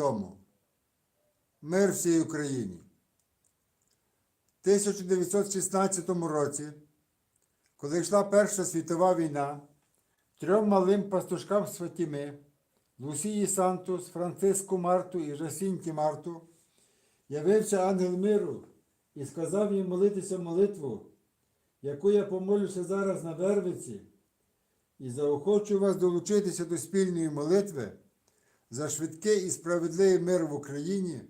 додому. Мир всій Україні. В 1916 році, коли йшла Перша світова війна, трьом малим пастушкам з Лусії Сантус, Франциску Марту і Жасінті Марту, явився ангел миру і сказав їм молитися молитву, яку я помолюся зараз на Вервиці, і заохочу вас долучитися до спільної молитви за швидкий і справедливий мир в Україні,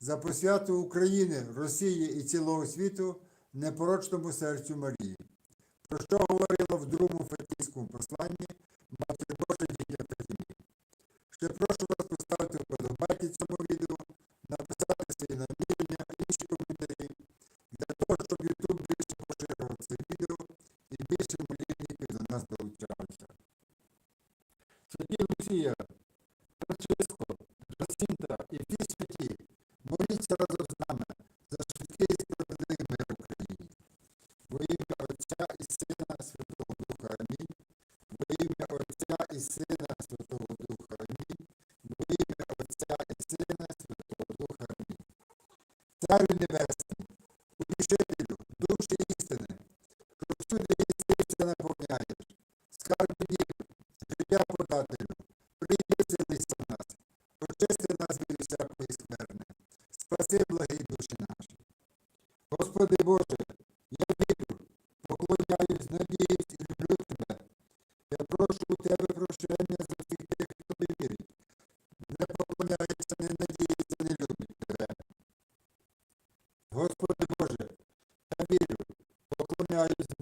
за посвяту України, Росії і цілого світу непорочному серцю Марії, про що говорила в другому Фатійському посланні Матері Божа дітя Фатімі. Ще прошу вас поставити вподобайки цьому відео, поклоняюсь, надіюсь і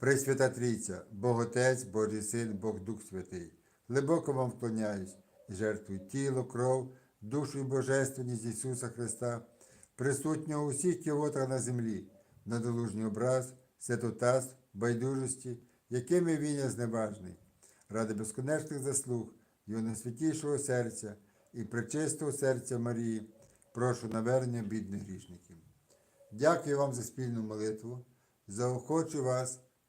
Пресвята Трійця, Бог Отець, Божий Син, Бог Дух Святий, глибоко вам вклоняюсь і жертвую тіло, кров, душу і божественність Ісуса Христа, присутнього у всіх кілотах на землі, надолужній образ, святотаз, байдужості, якими він є зневажний, ради безконечних заслуг, його найсвятішого серця і пречистого серця Марії, прошу навернення бідних грішників. Дякую вам за спільну молитву. Заохочу вас